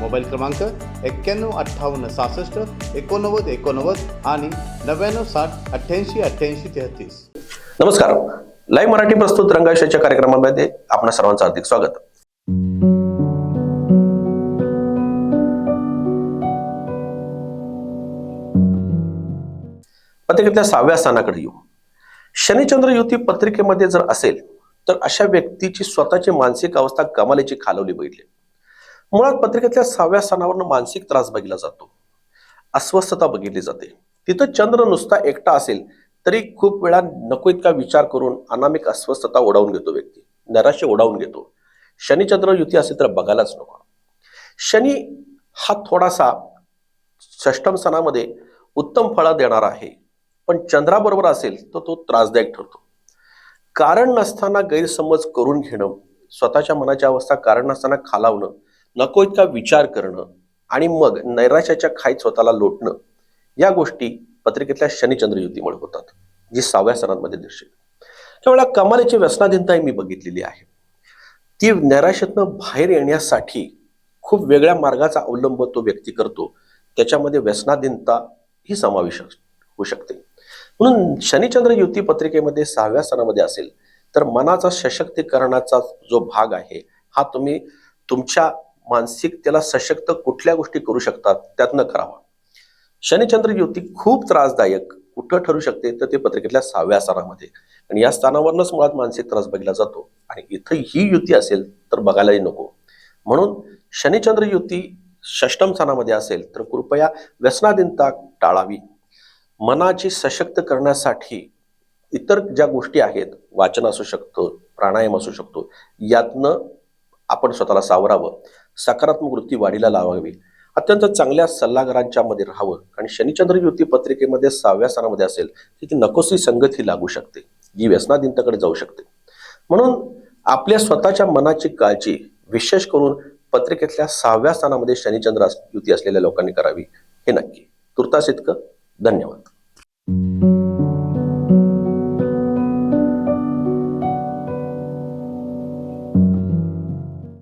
Mobile क्रमांक एक्क्याण्णव अठ्ठावन्न सहासष्ट एकोणनव्वद एकोणनव्वद आणि नव्याण्णव साठ अठ्ठ्याऐंशी अठ्ठ्याऐंशी तेहतीस. नमस्कार. लाईव्ह मराठी प्रस्तुत रंगाविषयाच्या कार्यक्रमामध्ये आपणा सर्वांचं हार्दिक स्वागत. पत्रिकेतल्या सहाव्या स्थानाकडे येऊ. शनिचंद्र युती पत्रिकेमध्ये जर असेल तर अशा व्यक्तीची स्वतःची मानसिक अवस्था कमालीची खालवली बघितली. मुळात पत्रिकेतल्या सहाव्या स्थानावरनं मानसिक त्रास बघितला जातो. अस्वस्थता बघितली जाते. तिथं चंद्र नुसता एकटा असेल तरी खूप वेळा नको इतका विचार करून अनामिक अस्वस्थता ओढावून घेतो व्यक्ती. नैराश्य ओढावून घेतो. शनिचंद्र युती असेल तर बघायलाच नको. शनी हा थोडासा षष्टम सणामध्ये उत्तम फळं देणारा आहे. पण चंद्राबरोबर असेल तर तो त्रासदायक ठरतो. कारण नसताना गैरसमज करून घेणं स्वतःच्या मनाची अवस्था कारण नसताना खालावणं नको इतका विचार करणं आणि मग नैराश्याच्या खाईत स्वतःला लोटणं या गोष्टी पत्रिकेतल्या शनिचंद्र युतीमुळे होतात जी सहाव्या सणांमध्ये दिसते त्यावेळेला कमालीची व्यसनाधीनताही मी बघितलेली आहे. ती नैराश्यातनं बाहेर येण्यासाठी खूप वेगळ्या मार्गाचा अवलंब तो व्यक्ती करतो त्याच्यामध्ये व्यसनाधीनता ही समावेश होऊ शकते. म्हणून शनिचंद्र युती पत्रिकेमध्ये सहाव्या स्थानामध्ये असेल तर मनाचा सशक्तीकरणाचा जो भाग आहे हा तुम्ही तुमच्या मानसिक त्याला सशक्त कुठल्या गोष्टी करू शकतात त्यातनं करावा. शनिचंद्र युती खूप त्रासदायक कुठं ठरू शकते तर ते पत्रिकेतल्या सहाव्या स्थानामध्ये आणि या स्थानावरनच मुळात मानसिक त्रास बघितला जातो. आणि इथं ही युती असेल तर बघायलाही नको. म्हणून शनिचंद्र युती षष्टम स्थानामध्ये असेल तर कृपया व्यसनाधीनता टाळावी. मनाची सशक्त करण्यासाठी इतर ज्या गोष्टी आहेत वाचन असू शकतं प्राणायाम असू शकतो यातनं आपण स्वतःला सावरावं. सकारात्मक वृत्ती वाढीला लावावी. अत्यंत चांगल्या सल्लागारांच्या मध्ये राहावं आणि शनिचंद्र युती पत्रिकेमध्ये सहाव्या स्थानामध्ये असेल तर ती नकोसी संगत ही लागू शकते. जी व्यसनाधीनतेकडे जाऊ शकते. म्हणून आपल्या स्वतःच्या मनाची काळजी विशेष करून पत्रिकेतल्या सहाव्या स्थानामध्ये शनिचंद्र युती असलेल्या लोकांनी करावी हे नक्की. तुर्तास इतकं. धन्यवाद.